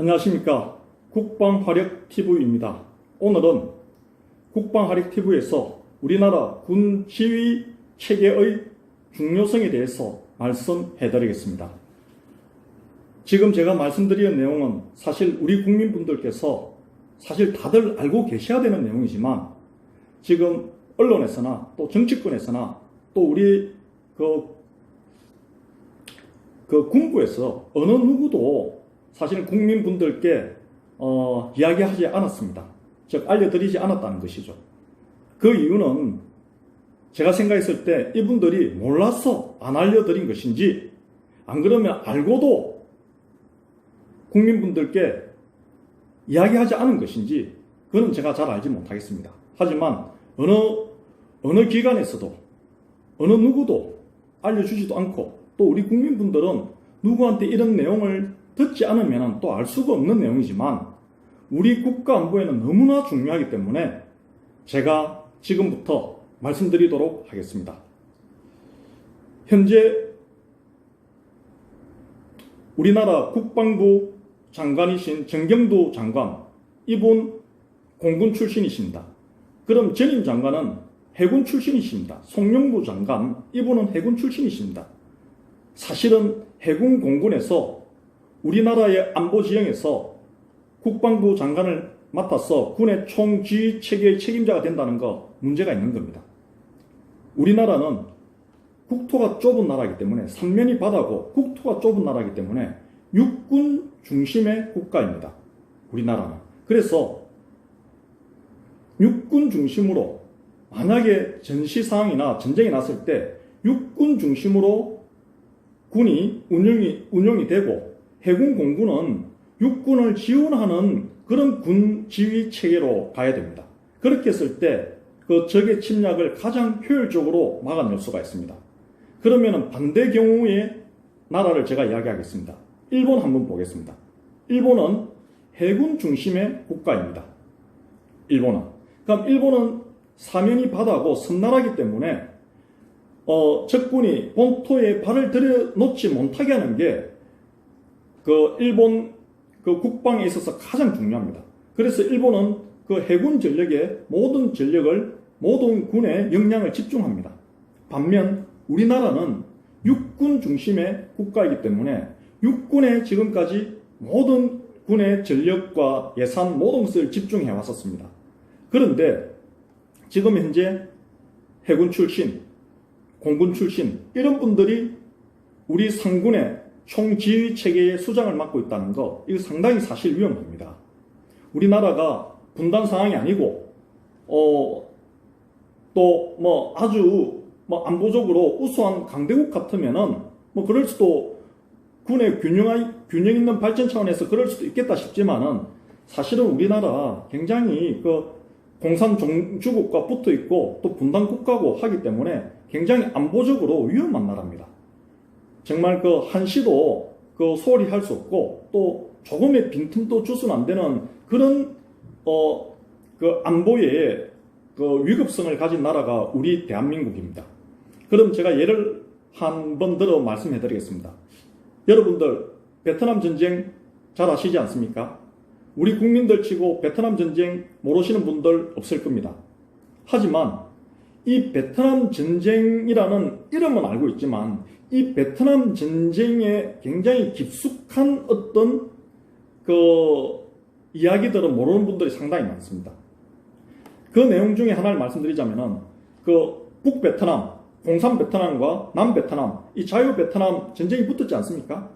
안녕하십니까. 국방화력TV입니다. 오늘은 국방화력TV에서 우리나라 군 지휘 체계의 중요성에 대해서 말씀해 드리겠습니다. 지금 제가 말씀드리는 내용은 사실 우리 국민분들께서 사실 다들 알고 계셔야 되는 내용이지만 지금 언론에서나 또 정치권에서나 또 우리 그, 그 군부에서 어느 누구도 사실 국민분들께 어, 이야기하지 않았습니다. 즉 알려드리지 않았다는 것이죠. 그 이유는 제가 생각했을 때 이분들이 몰라서 안 알려드린 것인지 안 그러면 알고도 국민분들께 이야기하지 않은 것인지 그는 제가 잘 알지 못하겠습니다. 하지만 어느 어느 기관에서도 어느 누구도 알려주지도 않고 또 우리 국민분들은 누구한테 이런 내용을 듣지 않으면 또 알 수가 없는 내용이지만 우리 국가 안보에는 너무나 중요하기 때문에 제가 지금부터 말씀드리도록 하겠습니다. 현재 우리나라 국방부 장관이신 정경두 장관, 이분 공군 출신이십니다. 그럼 전임 장관은 해군 출신이십니다. 송영부 장관, 이분은 해군 출신이십니다. 사실은 해군 공군에서 우리나라의 안보 지형에서 국방부 장관을 맡아서 군의 총지휘 체계의 책임자가 된다는 거 문제가 있는 겁니다. 우리나라는 국토가 좁은 나라이기 때문에 삼면이 바다고 국토가 좁은 나라이기 때문에 육군 중심의 국가입니다. 우리나라는. 그래서 육군 중심으로 만약에 전시 상황이나 전쟁이 났을 때 육군 중심으로 군이 운영이 운영이 되고 해군 공군은 육군을 지원하는 그런 군 지휘 체계로 가야 됩니다. 그렇게 했을 때 그 적의 침략을 가장 효율적으로 막아낼 수가 있습니다. 그러면은 반대 경우의 나라를 제가 이야기하겠습니다. 일본 한번 보겠습니다. 일본은 해군 중심의 국가입니다. 일본은. 그럼 일본은 사면이 바다고 섬나라기 때문에 어, 적군이 본토에 발을 들여놓지 못하게 하는 게 그 일본 그 국방에 있어서 가장 중요합니다. 그래서 일본은 그 해군 전력에 모든 전력을 모든 군에 역량을 집중합니다. 반면 우리나라는 육군 중심의 국가이기 때문에 육군에 지금까지 모든 군의 전력과 예산 모든 것을 집중해 왔었습니다. 그런데 지금 현재 해군 출신, 공군 출신 이런 분들이 우리 상군의 총지휘 체계의 수장을 맡고 있다는 거 이거 상당히 사실 위험합니다. 우리나라가 분단 상황이 아니고 어, 또 뭐 아주 뭐 안보적으로 우수한 강대국 같으면은 뭐 그럴 수도 군의 균형 균형 있는 발전 차원에서 그럴 수도 있겠다 싶지만은 사실은 우리나라 굉장히 그 공산 종주국과 붙어 있고 또 분단 국가고 하기 때문에 굉장히 안보적으로 위험한 나라입니다. 정말 그 한시도 그 소홀히 할 수 없고 또 조금의 빈틈도 주선 안 되는 그런 어 그 안보의 그 위급성을 가진 나라가 우리 대한민국입니다. 그럼 제가 예를 한 번 들어 말씀해 드리겠습니다. 여러분들 베트남 전쟁 잘 아시지 않습니까? 우리 국민들 치고 베트남 전쟁 모르시는 분들 없을 겁니다. 하지만 이 베트남 전쟁이라는 이름은 알고 있지만 이 베트남 전쟁에 굉장히 깊숙한 어떤 그 이야기들은 모르는 분들이 상당히 많습니다. 그 내용 중에 하나를 말씀드리자면은 그 북베트남, 공산 베트남과 남베트남, 이 자유 베트남 전쟁이 붙었지 않습니까?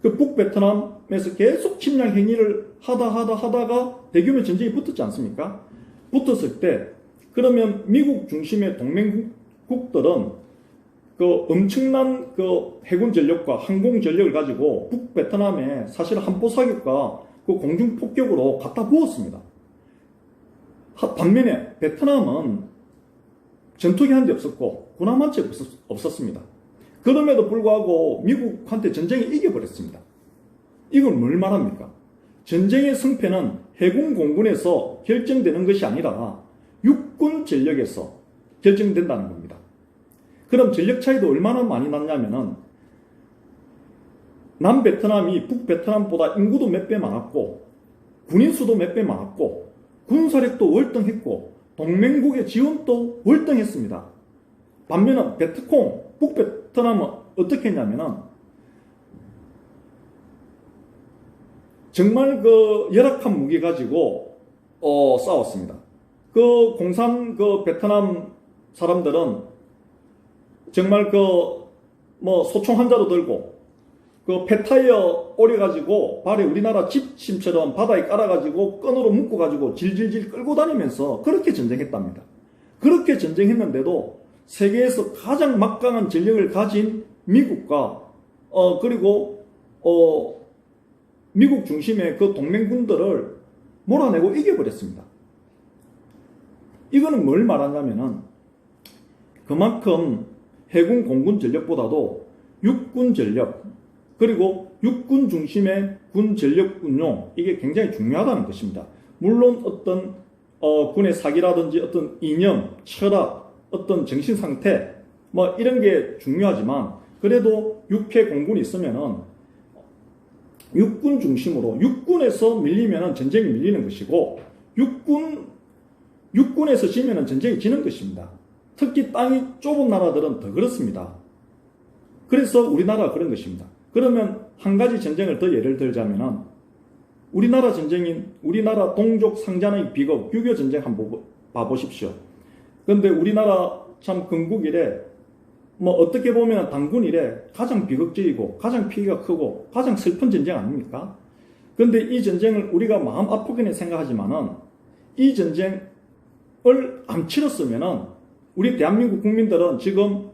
그 북베트남에서 계속 침략 행위를 하다 하다 하다가 대규모 전쟁이 붙었지 않습니까? 붙었을 때 그러면 미국 중심의 동맹국들은 그 엄청난 그 해군 전력과 항공 전력을 가지고 북베트남에 사실 한포 사격과 그 공중 폭격으로 갖다 부었습니다. 반면에 베트남은 전투기 한 대 없었고 군함 한채 없었습니다. 그럼에도 불구하고 미국한테 전쟁에 이겨버렸습니다. 이건 뭘 말합니까? 전쟁의 승패는 해군 공군에서 결정되는 것이 아니라 육군 전력에서 결정된다는 겁니다. 그럼 전력 차이도 얼마나 많이 났냐면은 남베트남이 북베트남보다 인구도 몇 배 많았고 군인 수도 몇 배 많았고 군사력도 월등했고 동맹국의 지원도 월등했습니다. 반면에 베트콩 북베트남은 어떻게 했냐면은 정말 그 열악한 무기 가지고 어, 싸웠습니다. 그 공산 그 베트남 사람들은 정말 그 뭐 소총 한 자루 들고 그 폐타이어 오려가지고 발에 우리나라 집심처럼 바다에 깔아가지고 끈으로 묶어가지고 질질질 끌고 다니면서 그렇게 전쟁했답니다. 그렇게 전쟁했는데도 세계에서 가장 막강한 전력을 가진 미국과 어 그리고 어 미국 중심의 그 동맹군들을 몰아내고 이겨버렸습니다. 이거는 뭘 말하냐면은 그만큼 해군 공군 전력보다도 육군 전력 그리고 육군 중심의 군 전력 운용 이게 굉장히 중요하다는 것입니다. 물론 어떤 어, 군의 사기라든지 어떤 이념, 철학, 어떤 정신 상태 뭐 이런 게 중요하지만 그래도 육해 공군이 있으면은 육군 중심으로 육군에서 밀리면은 전쟁이 밀리는 것이고 육군 육군에서 지면은 전쟁이 지는 것입니다. 특히 땅이 좁은 나라들은 더 그렇습니다. 그래서 우리나라가 그런 것입니다. 그러면 한 가지 전쟁을 더 예를 들자면은 우리나라 전쟁인 우리나라 동족 상잔의 비극 6.25 전쟁 한번 봐보십시오. 그런데 우리나라 참 건국 이래 뭐 어떻게 보면 당군 이래 가장 비극적이고 가장 피해가 크고 가장 슬픈 전쟁 아닙니까? 그런데 이 전쟁을 우리가 마음 아프게 생각하지만은 이 전쟁을 안 치렀으면은 우리 대한민국 국민들은 지금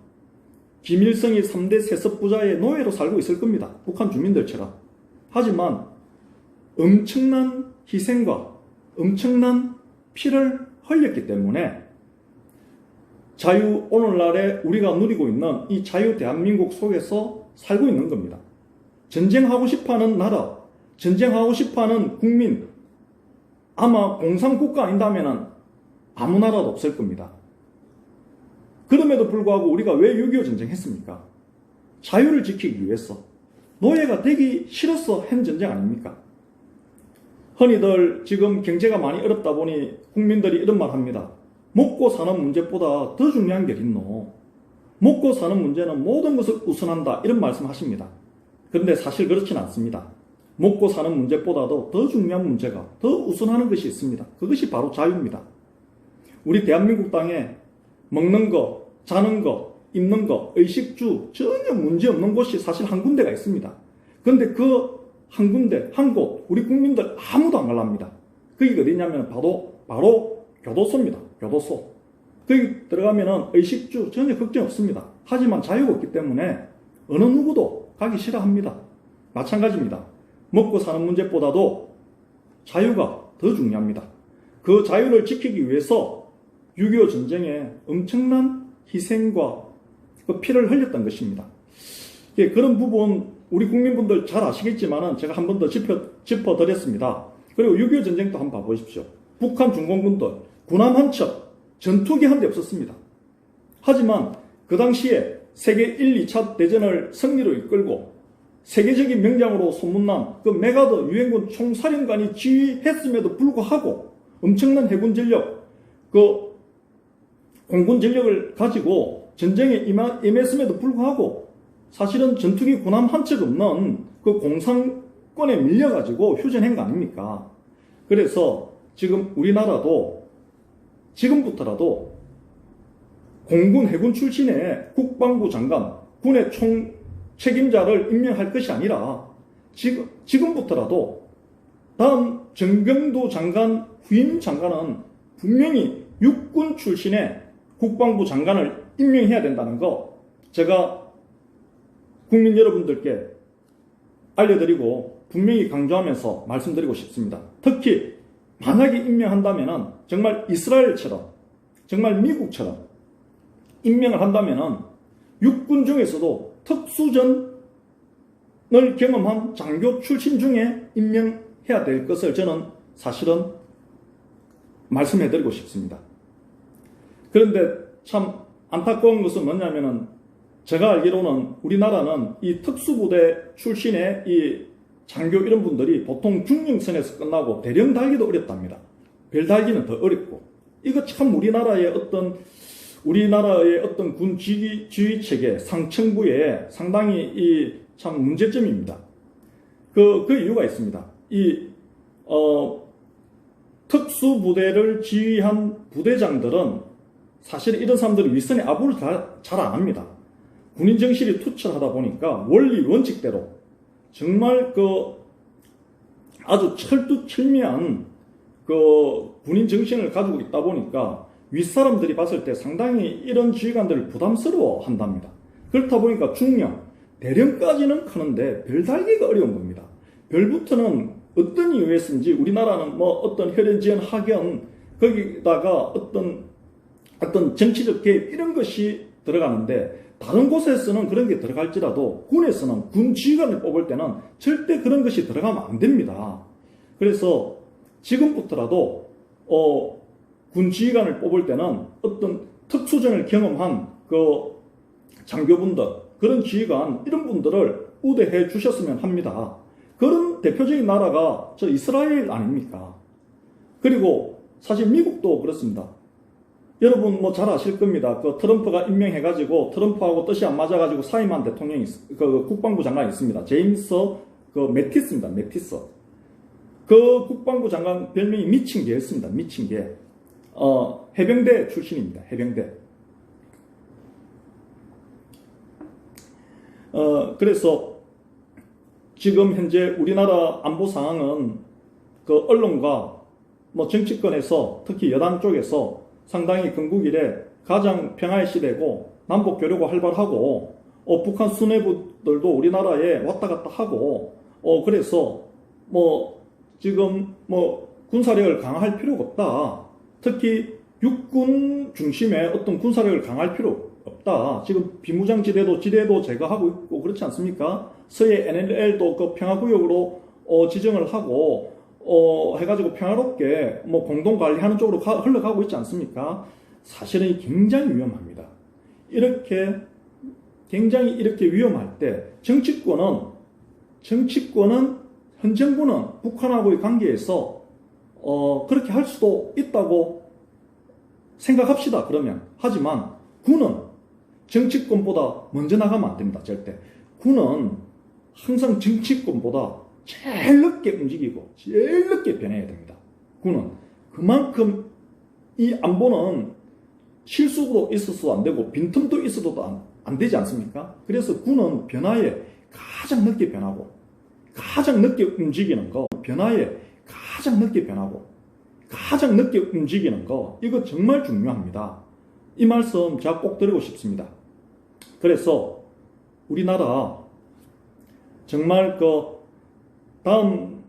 김일성이 3대 세습부자의 노예로 살고 있을 겁니다. 북한 주민들처럼. 하지만 엄청난 희생과 엄청난 피를 흘렸기 때문에 자유 오늘날에 우리가 누리고 있는 이 자유 대한민국 속에서 살고 있는 겁니다. 전쟁하고 싶어하는 나라, 전쟁하고 싶어하는 국민, 아마 공산국가 아닌다면 아무 나라도 없을 겁니다. 그럼에도 불구하고 우리가 왜 6.25 전쟁 했습니까? 자유를 지키기 위해서. 노예가 되기 싫어서 한 전쟁 아닙니까? 흔히들 지금 경제가 많이 어렵다 보니 국민들이 이런 말 합니다. 먹고 사는 문제보다 더 중요한 게 있노. 먹고 사는 문제는 모든 것을 우선한다. 이런 말씀 하십니다. 그런데 사실 그렇진 않습니다. 먹고 사는 문제보다도 더 중요한 문제가 더 우선하는 것이 있습니다. 그것이 바로 자유입니다. 우리 대한민국 땅에 먹는 거, 자는 거, 입는 거, 의식주 전혀 문제 없는 곳이 사실 한 군데가 있습니다. 그런데 그 한 군데, 한 곳, 우리 국민들 아무도 안 갈랍니다. 그게 어디냐면 바로, 바로 교도소입니다. 교도소. 거기 들어가면은 의식주 전혀 걱정 없습니다. 하지만 자유가 없기 때문에 어느 누구도 가기 싫어합니다. 마찬가지입니다. 먹고 사는 문제보다도 자유가 더 중요합니다. 그 자유를 지키기 위해서 6.25 전쟁에 엄청난 희생과 그 피를 흘렸던 것입니다. 예, 그런 부분 우리 국민분들 잘 아시겠지만은 제가 한 번더 짚어, 짚어 드렸습니다. 그리고 6.25 전쟁도 한번 봐보십시오. 북한 중공군들 군함 한 척, 전투기 한 대 없었습니다. 하지만 그 당시에 세계 1, 2차 대전을 승리로 이끌고 세계적인 명장으로 소문난 그 메가더 유엔군 총사령관이 지휘했음에도 불구하고 엄청난 해군 전력, 그 공군 전력을 가지고 전쟁에 임했음에도 불구하고 사실은 전투기 군함 한 척 없는 그 공산권에 밀려가지고 휴전한 거 아닙니까? 그래서 지금 우리나라도 지금부터라도 공군 해군 출신의 국방부 장관, 군의 총 책임자를 임명할 것이 아니라 지금, 지금부터라도 다음 정병도 장관, 후임 장관은 분명히 육군 출신의 국방부 장관을 임명해야 된다는 거 제가 국민 여러분들께 알려드리고 분명히 강조하면서 말씀드리고 싶습니다. 특히 만약에 임명한다면 정말 이스라엘처럼 정말 미국처럼 임명을 한다면 육군 중에서도 특수전을 경험한 장교 출신 중에 임명해야 될 것을 저는 사실은 말씀해드리고 싶습니다. 그런데 참 안타까운 것은 뭐냐면은 제가 알기로는 우리나라는 이 특수부대 출신의 이 장교 이런 분들이 보통 중령선에서 끝나고 대령 달기도 어렵답니다. 별 달기는 더 어렵고 이거 참 우리나라의 어떤 우리나라의 어떤 군 지휘, 지휘 체계 상층부에 상당히 이 참 문제점입니다. 그, 그 이유가 있습니다. 이, 어, 특수부대를 지휘한 부대장들은 사실 이런 사람들은 윗선의 아부를 잘 안 합니다. 군인 정신이 투철하다 보니까 원리 원칙대로 정말 그 아주 철두철미한 그 군인 정신을 가지고 있다 보니까 윗사람들이 봤을 때 상당히 이런 지휘관들을 부담스러워 한답니다. 그렇다 보니까 중령, 대령까지는 크는데 별 달기가 어려운 겁니다. 별부터는 어떤 이유에서인지 우리나라는 뭐 어떤 혈연 지연 학연 거기다가 어떤 어떤 정치적 개입 이런 것이 들어가는데 다른 곳에서는 그런 게 들어갈지라도 군에서는 군 지휘관을 뽑을 때는 절대 그런 것이 들어가면 안 됩니다. 그래서 지금부터라도 어, 군 지휘관을 뽑을 때는 어떤 특수전을 경험한 그 장교분들 그런 지휘관 이런 분들을 우대해 주셨으면 합니다. 그런 대표적인 나라가 저 이스라엘 아닙니까? 그리고 사실 미국도 그렇습니다. 여러분 뭐 잘 아실 겁니다. 그 트럼프가 임명해가지고 트럼프하고 뜻이 안 맞아가지고 사임한 대통령이 있- 그 국방부 장관이 있습니다. 제임스 그 메티스입니다. 메티스. 그 국방부 장관 별명이 미친 개였습니다. 미친 개. 어, 해병대 출신입니다. 해병대. 어, 그래서 지금 현재 우리나라 안보 상황은 그 언론과 뭐 정치권에서 특히 여당 쪽에서 상당히 건국 이래 가장 평화의 시대고 남북 교류가 활발하고 어, 북한 수뇌부들도 우리나라에 왔다 갔다 하고 어, 그래서 뭐 지금 뭐 군사력을 강화할 필요가 없다. 특히 육군 중심의 어떤 군사력을 강할 필요 없다. 지금 비무장 지대도 지대도 제거하고 있고 그렇지 않습니까? 서해 NLL도 그 평화구역으로 어, 지정을 하고 어, 해가지고 평화롭게 뭐 공동 관리하는 쪽으로 가- 흘러가고 있지 않습니까? 사실은 굉장히 위험합니다. 이렇게 굉장히 이렇게 위험할 때 정치권은 정치권은 현 정부는 북한하고의 관계에서 어, 그렇게 할 수도 있다고 생각합시다. 그러면 하지만 군은 정치권보다 먼저 나가면 안 됩니다. 절대 군은 항상 정치권보다 제일 늦게 움직이고 제일 늦게 변해야 됩니다. 군은 그만큼 이 안보는 실속으로 있어서도 안 되고 빈틈도 있어도 안, 안 되지 않습니까? 그래서 군은 변화에 가장 늦게 변하고 가장 늦게 움직이는 거 변화에 가장 늦게 변하고 가장 늦게 움직이는 거 이거 정말 중요합니다. 이 말씀 제가 꼭 드리고 싶습니다. 그래서 우리나라 정말 그 다음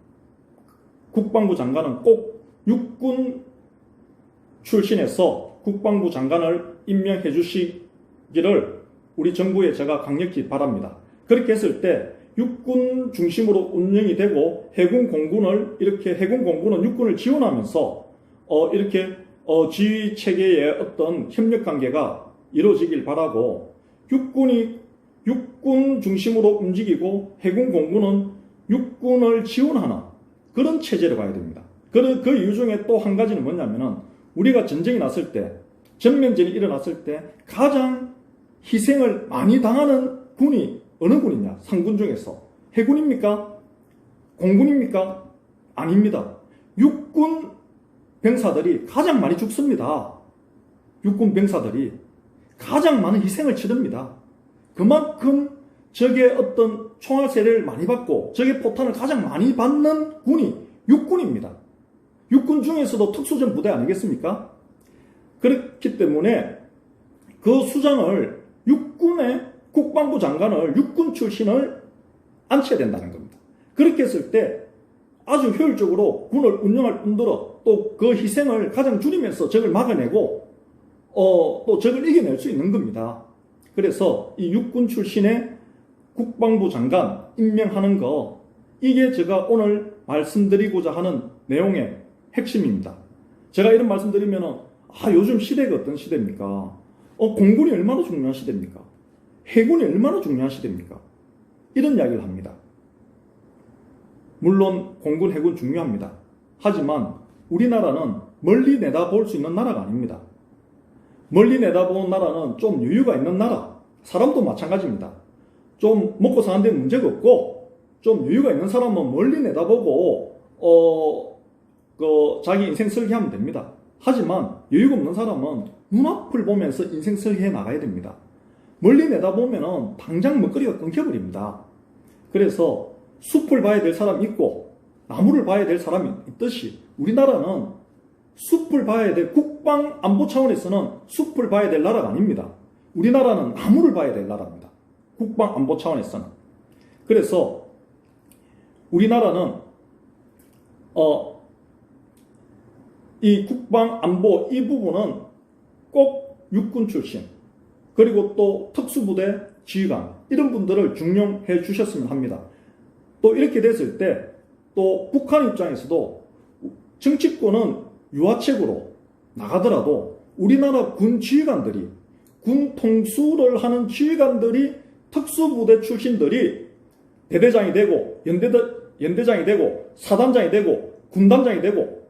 국방부 장관은 꼭 육군 출신에서 국방부 장관을 임명해 주시기를 우리 정부에 제가 강력히 바랍니다. 그렇게 했을 때 육군 중심으로 운영이 되고 해군 공군을 이렇게 해군 공군은 육군을 지원하면서 어 이렇게 어 지휘 체계의 어떤 협력 관계가 이루어지길 바라고 육군이 육군 중심으로 움직이고 해군 공군은 육군을 지원하는 그런 체제를 봐야 됩니다. 그, 그 이유 중에 또 한 가지는 뭐냐면은 우리가 전쟁이 났을 때 전면전이 일어났을 때 가장 희생을 많이 당하는 군이 어느 군이냐? 상군 중에서 해군입니까? 공군입니까? 아닙니다. 육군 병사들이 가장 많이 죽습니다. 육군 병사들이 가장 많은 희생을 치릅니다. 그만큼 적의 어떤 총알 세례를 많이 받고 적의 포탄을 가장 많이 받는 군이 육군입니다. 육군 중에서도 특수전 부대 아니겠습니까? 그렇기 때문에 그 수장을 육군의 국방부 장관을 육군 출신을 앉혀야 된다는 겁니다. 그렇게 했을 때 아주 효율적으로 군을 운영할 뿐더러 또 그 희생을 가장 줄이면서 적을 막아내고 어, 또 적을 이겨낼 수 있는 겁니다. 그래서 이 육군 출신의 국방부 장관 임명하는 거 이게 제가 오늘 말씀드리고자 하는 내용의 핵심입니다. 제가 이런 말씀드리면 아 요즘 시대가 어떤 시대입니까? 어 공군이 얼마나 중요한 시대입니까? 해군이 얼마나 중요한 시대입니까? 이런 이야기를 합니다. 물론 공군, 해군 중요합니다. 하지만 우리나라는 멀리 내다볼 수 있는 나라가 아닙니다. 멀리 내다보는 나라는 좀 여유가 있는 나라, 사람도 마찬가지입니다. 좀 먹고 사는 데 문제가 없고, 좀 여유가 있는 사람은 멀리 내다보고, 어, 그, 자기 인생 설계하면 됩니다. 하지만 여유가 없는 사람은 눈앞을 보면서 인생 설계해 나가야 됩니다. 멀리 내다보면은 당장 먹거리가 끊겨버립니다. 그래서 숲을 봐야 될 사람이 있고, 나무를 봐야 될 사람이 있듯이, 우리나라는 숲을 봐야 될 국방 안보 차원에서는 숲을 봐야 될 나라가 아닙니다. 우리나라는 나무를 봐야 될 나라입니다. 국방 안보 차원에서는. 그래서 우리나라는 어, 이 국방 안보 이 부분은 꼭 육군 출신 그리고 또 특수부대 지휘관 이런 분들을 중용해 주셨으면 합니다. 또 이렇게 됐을 때 또 북한 입장에서도 정치권은 유화책으로 나가더라도 우리나라 군 지휘관들이 군 통수를 하는 지휘관들이 특수부대 출신들이 대대장이 되고 연대 연대장이 되고 사단장이 되고 군단장이 되고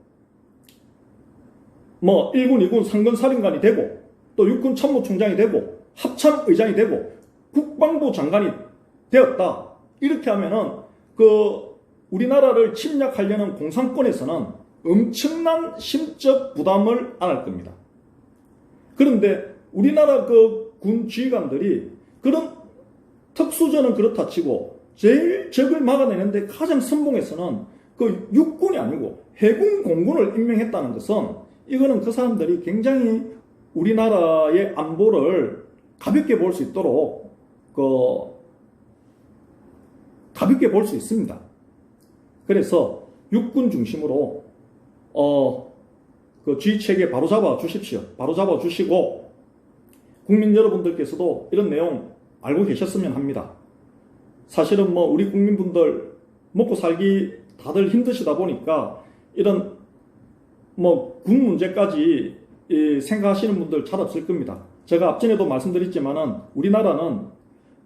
뭐 1군, 2군 상근 사령관이 되고 또 육군 참모총장이 되고 합참 의장이 되고 국방부 장관이 되었다. 이렇게 하면은 그 우리나라를 침략하려는 공산권에서는 엄청난 심적 부담을 안을 겁니다. 그런데 우리나라 그 군 지휘관들이 그런 특수전은 그렇다 치고 제일 적을 막아내는데 가장 선봉에서는 그 육군이 아니고 해군 공군을 임명했다는 것은 이거는 그 사람들이 굉장히 우리나라의 안보를 가볍게 볼 수 있도록 그 가볍게 볼 수 있습니다. 그래서 육군 중심으로 어, 그 G 체계 바로 잡아 주십시오. 바로 잡아 주시고 국민 여러분들께서도 이런 내용 알고 계셨으면 합니다. 사실은 뭐 우리 국민분들 먹고 살기 다들 힘드시다 보니까 이런 뭐 군 문제까지 이 생각하시는 분들 잘 없을 겁니다. 제가 앞전에도 말씀드렸지만은 우리나라는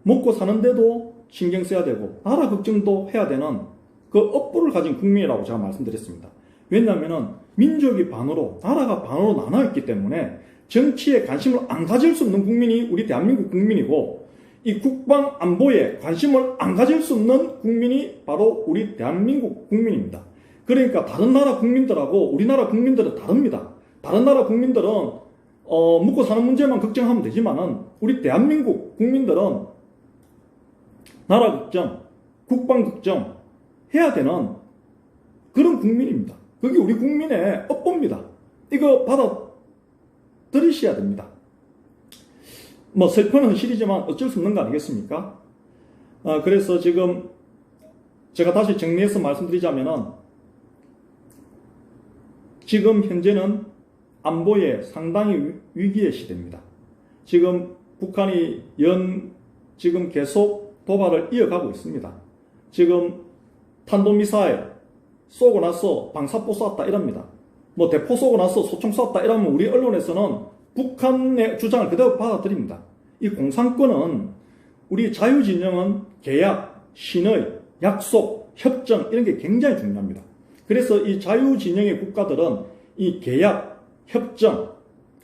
먹고 사는데도 신경 써야 되고 나라 걱정도 해야 되는 그 업보를 가진 국민이라고 제가 말씀드렸습니다. 왜냐하면은 민족이 반으로 나라가 반으로 나눠 있기 때문에 정치에 관심을 안 가질 수 없는 국민이 우리 대한민국 국민이고 이 국방 안보에 관심을 안 가질 수 없는 국민이 바로 우리 대한민국 국민입니다. 그러니까 다른 나라 국민들하고 우리나라 국민들은 다릅니다. 다른 나라 국민들은 어, 먹고 사는 문제만 걱정하면 되지만은 우리 대한민국 국민들은 나라 걱정, 국방 걱정 해야 되는 그런 국민입니다. 그게 우리 국민의 업보입니다. 이거 받아 들이셔야 됩니다. 뭐 슬픈 현실이지만 어쩔 수 없는 거 아니겠습니까? 아, 그래서 지금 제가 다시 정리해서 말씀드리자면은 지금 현재는 안보에 상당히 위- 위기의 시대입니다. 지금 북한이 연 지금 계속 도발을 이어가고 있습니다. 지금 탄도미사일 쏘고 나서 방사포 쐈다 이럽니다. 뭐 대포 쏘고 나서 소총 쐈다 이러면 우리 언론에서는 북한의 주장을 그대로 받아들입니다. 이 공산권은 우리 자유진영은 계약, 신의, 약속, 협정 이런 게 굉장히 중요합니다. 그래서 이 자유진영의 국가들은 이 계약, 협정,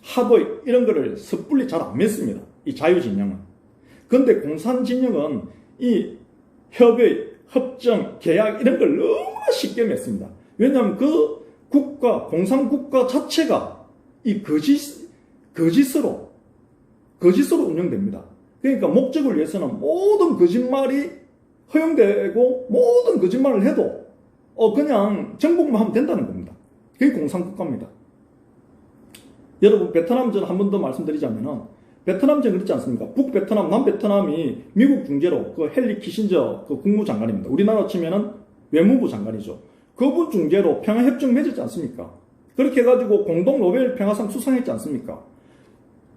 합의 이런 거를 섣불리 잘 안 맺습니다. 이 자유진영은. 근데 공산진영은 이 협의, 협정, 계약 이런 걸 너무나 쉽게 맺습니다. 왜냐하면 그 국가, 공산국가 자체가 이 거짓, 거짓으로, 거짓으로 운영됩니다. 그러니까 목적을 위해서는 모든 거짓말이 허용되고 모든 거짓말을 해도 어 그냥 정복만 하면 된다는 겁니다. 그게 공산국가입니다. 여러분 베트남전 한 번 더 말씀드리자면은 베트남전 그렇지 않습니까? 북베트남, 남베트남이 미국 중재로 그 헨리 키신저 그 국무장관입니다. 우리나라 치면은 외무부 장관이죠. 그분 중재로 평화협정 맺었지 않습니까? 그렇게 해가지고 공동 노벨 평화상 수상했지 않습니까?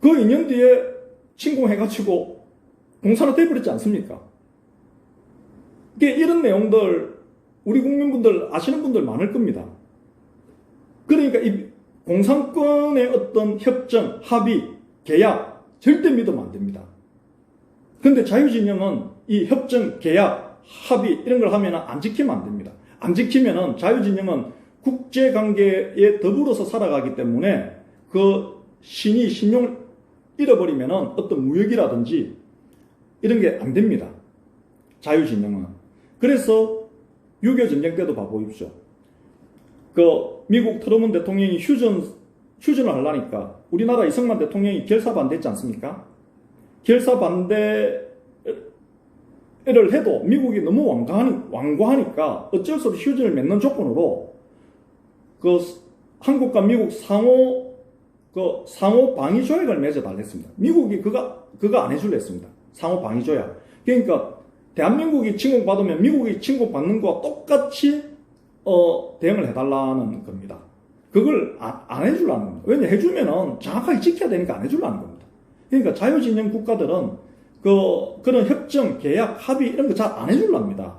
그 2년 뒤에 침공해가지고 공산화 돼버렸지 않습니까? 이게 이런 내용들 우리 국민분들 아시는 분들 많을 겁니다. 그러니까 이 공산권의 어떤 협정, 합의, 계약 절대 믿으면 안 됩니다. 근데 자유진영은 이 협정, 계약, 합의 이런 걸 하면 안 지키면 안 됩니다. 안 지키면은 자유진영은 국제관계에 더불어서 살아가기 때문에 그 신이 신용을 잃어버리면은 어떤 무역이라든지 이런 게 안 됩니다. 자유진영은. 그래서 6.25 전쟁 때도 봐보십시오. 그 미국 트럼프 대통령이 휴전, 휴전을 하려니까 우리나라 이승만 대통령이 결사 반대했지 않습니까? 결사 반대를 해도 미국이 너무 완고하니, 완고하니까 어쩔 수 없이 휴전을 맺는 조건으로 그 한국과 미국 상호 그 상호 방위 조약을 맺어 달랬습니다. 미국이 그가 그거 안 해줄래 했습니다. 상호 방위 조약. 그러니까 대한민국이 침공받으면 미국이 침공받는 거와 똑같이 어, 대응을 해달라는 겁니다. 그걸 안, 안 해주려는 겁니다. 왜냐 해주면은 정확하게 지켜야 되니까 안 해주려는 겁니다. 그러니까 자유진영 국가들은 그 그런 협정, 계약, 합의 이런 거 잘 안 해주랍니다.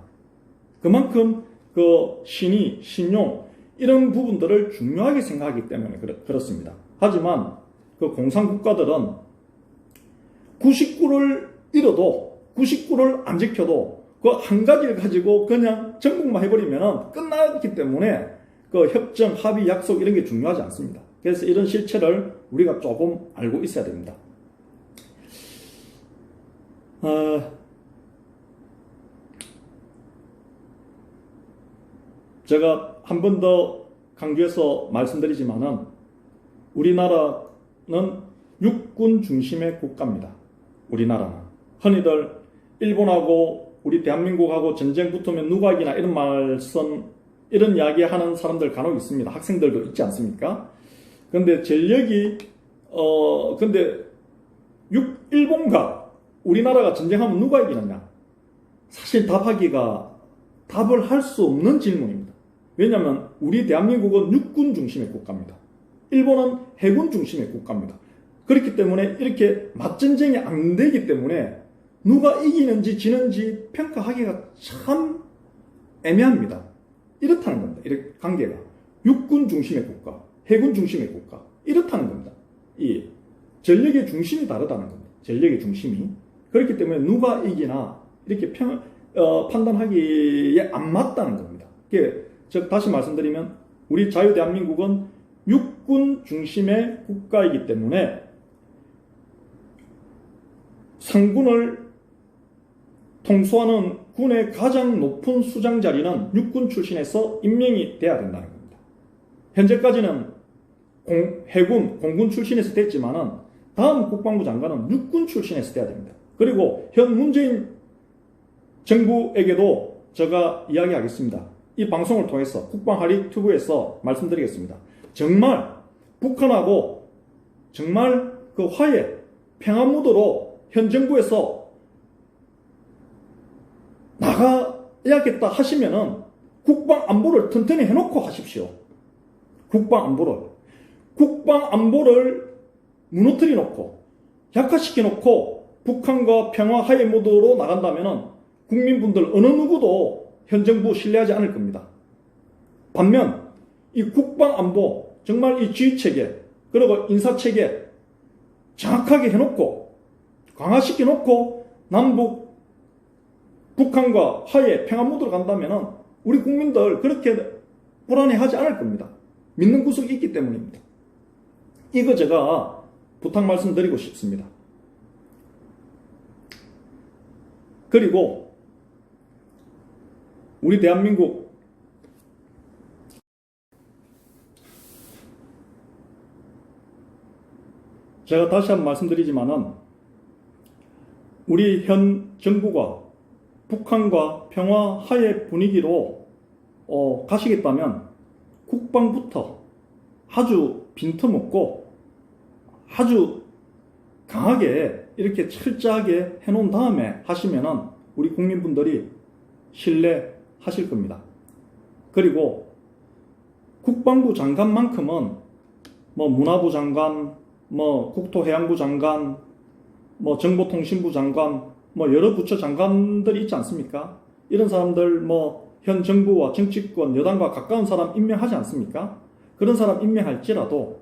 그만큼 그 신의, 신용 이런 부분들을 중요하게 생각하기 때문에 그렇, 그렇습니다. 하지만 그 공산 국가들은 99를 잃어도 99를 안 지켜도 그 한 가지를 가지고 그냥 정복만 해버리면 끝나기 때문에 그 협정, 합의, 약속 이런 게 중요하지 않습니다. 그래서 이런 실체를 우리가 조금 알고 있어야 됩니다. 어, 제가 한 번 더 강조해서 말씀드리지만은 우리나라는 육군 중심의 국가입니다. 우리나라는 흔히들 일본하고 우리 대한민국하고 전쟁 붙으면 누가 이기나 이런 말씀 이런 이야기 하는 사람들 간혹 있습니다. 학생들도 있지 않습니까? 근데 전력이 어 근데 육 일본과 우리나라가 전쟁하면 누가 이기느냐? 사실 답하기가 답을 할 수 없는 질문입니다. 왜냐하면 우리 대한민국은 육군 중심의 국가입니다. 일본은 해군 중심의 국가입니다. 그렇기 때문에 이렇게 맞전쟁이 안 되기 때문에 누가 이기는지 지는지 평가하기가 참 애매합니다. 이렇다는 겁니다. 이렇게 관계가 육군 중심의 국가, 해군 중심의 국가 이렇다는 겁니다. 이 전력의 중심이 다르다는 겁니다. 전력의 중심이 그렇기 때문에 누가 이기나 이렇게 평, 어, 판단하기에 안 맞다는 겁니다. 그 즉 다시 말씀드리면 우리 자유 대한민국은 육군 중심의 국가이기 때문에 상군을 통수하는 군의 가장 높은 수장 자리는 육군 출신에서 임명이 돼야 된다는 겁니다. 현재까지는 공, 해군, 공군 출신에서 됐지만은 다음 국방부 장관은 육군 출신에서 돼야 됩니다. 그리고 현 문재인 정부에게도 제가 이야기하겠습니다. 이 방송을 통해서 국방하리 튜브에서 말씀드리겠습니다. 정말 북한하고 정말 그 화해, 평화 무도로 현 정부에서 나가야겠다 하시면은 국방 안보를 튼튼히 해놓고 하십시오. 국방 안보를. 국방 안보를 무너뜨려 놓고 약화시켜 놓고 북한과 평화 화해 모드로 나간다면은 국민분들 어느 누구도 현 정부 신뢰하지 않을 겁니다. 반면 이 국방 안보 정말 이 지휘 체계 그리고 인사 체계 정확하게 해놓고 강화시켜 놓고 남북 북한과 화해 평화 모드로 간다면은 우리 국민들 그렇게 불안해하지 않을 겁니다. 믿는 구석이 있기 때문입니다. 이거 제가 부탁 말씀드리고 싶습니다. 그리고 우리 대한민국. 제가 다시 한번 말씀드리지만은 우리 현 정부가 북한과 평화 화해 분위기로 어, 가시겠다면 국방부터 아주 빈틈없고 아주 강하게 이렇게 철저하게 해놓은 다음에 하시면은 우리 국민분들이 신뢰 하실 겁니다. 그리고 국방부 장관만큼은 뭐 문화부 장관, 뭐 국토해양부 장관, 뭐 정보통신부 장관, 뭐 여러 부처 장관들이 있지 않습니까? 이런 사람들 뭐 현 정부와 정치권 여당과 가까운 사람 임명하지 않습니까? 그런 사람 임명할지라도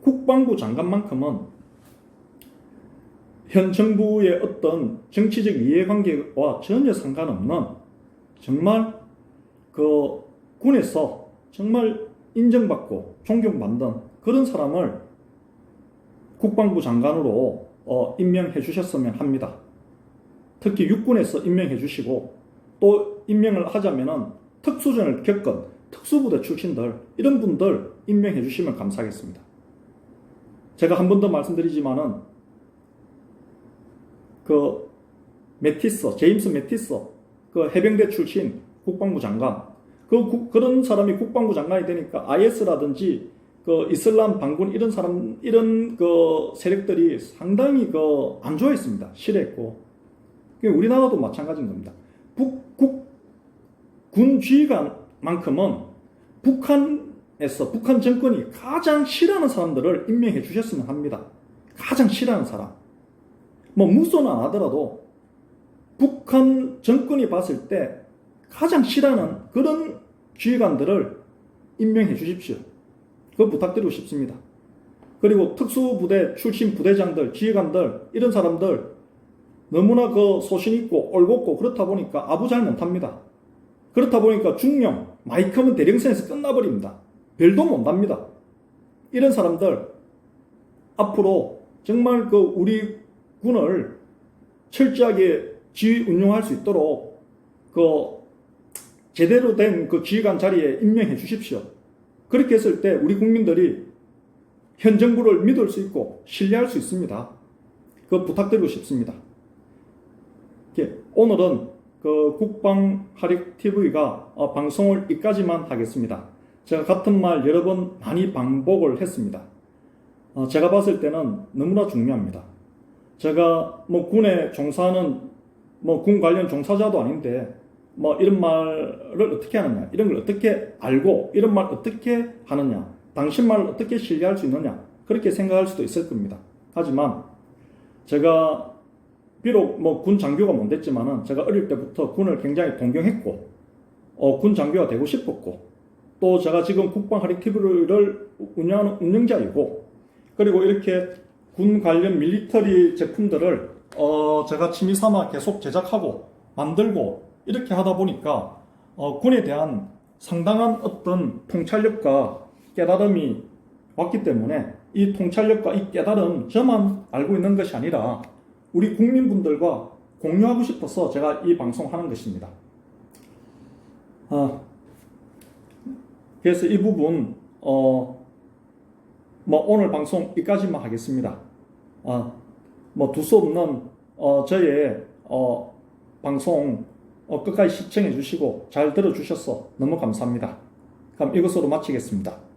국방부 장관만큼은 현 정부의 어떤 정치적 이해관계와 전혀 상관없는 정말 그 군에서 정말 인정받고 존경받는 그런 사람을 국방부 장관으로 어, 임명해 주셨으면 합니다. 특히 육군에서 임명해 주시고 또 임명을 하자면은 특수전을 겪은 특수부대 출신들 이런 분들 임명해 주시면 감사하겠습니다. 제가 한 번 더 말씀드리지만은 그 메티스 제임스 메티스 그 해병대 출신 국방부 장관 그 국- 그런 사람이 국방부 장관이 되니까 IS라든지 그 이슬람 반군 이런 사람 이런 그 세력들이 상당히 그 안 좋아했습니다. 싫어했고 우리나라도 마찬가지인 겁니다. 북국 군 지휘관만큼은 북한에서 북한 정권이 가장 싫어하는 사람들을 임명해 주셨으면 합니다. 가장 싫어하는 사람. 뭐 무소는 안 하더라도 북한 정권이 봤을 때 가장 싫어하는 그런 지휘관들을 임명해 주십시오. 그거 부탁드리고 싶습니다. 그리고 특수부대 출신 부대장들, 지휘관들, 이런 사람들 너무나 그 소신 있고 올곧고 그렇다 보니까 아부 잘 못합니다. 그렇다 보니까 중령, 마이크면 대령선에서 끝나버립니다. 별도 못합니다. 이런 사람들 앞으로 정말 그 우리 군을 철저하게 지휘 운용할 수 있도록 그 제대로 된 그 지휘관 자리에 임명해 주십시오. 그렇게 했을 때 우리 국민들이 현 정부를 믿을 수 있고 신뢰할 수 있습니다. 그 부탁드리고 싶습니다. 오늘은 그 국방 하릭 TV가 어, 방송을 이까지만 하겠습니다. 제가 같은 말 여러 번 많이 반복을 했습니다. 어, 제가 봤을 때는 너무나 중요합니다. 제가 뭐 군에 종사하는 뭐 군 관련 종사자도 아닌데 뭐 이런 말을 어떻게 하느냐 이런 걸 어떻게 알고 이런 말 어떻게 하느냐 당신 말을 어떻게 신뢰할 수 있느냐 그렇게 생각할 수도 있을 겁니다. 하지만 제가 비록 뭐 군 장교가 못 됐지만은 제가 어릴 때부터 군을 굉장히 동경했고 어, 군 장교가 되고 싶었고 또 제가 지금 국방 하리 TV를 운영하는 운영자이고 그리고 이렇게 군 관련 밀리터리 제품들을 어, 제가 취미 삼아 계속 제작하고 만들고 이렇게 하다 보니까 어, 군에 대한 상당한 어떤 통찰력과 깨달음이 왔기 때문에 이 통찰력과 이 깨달음 저만 알고 있는 것이 아니라 우리 국민분들과 공유하고 싶어서 제가 이 방송하는 것입니다. 아, 그래서 이 부분 어, 뭐 오늘 방송 여기까지만 하겠습니다. 아, 뭐 두수 없는 어, 저의 어, 방송 어, 끝까지 시청해 주시고 잘 들어 주셔서 너무 감사합니다. 그럼 이것으로 마치겠습니다.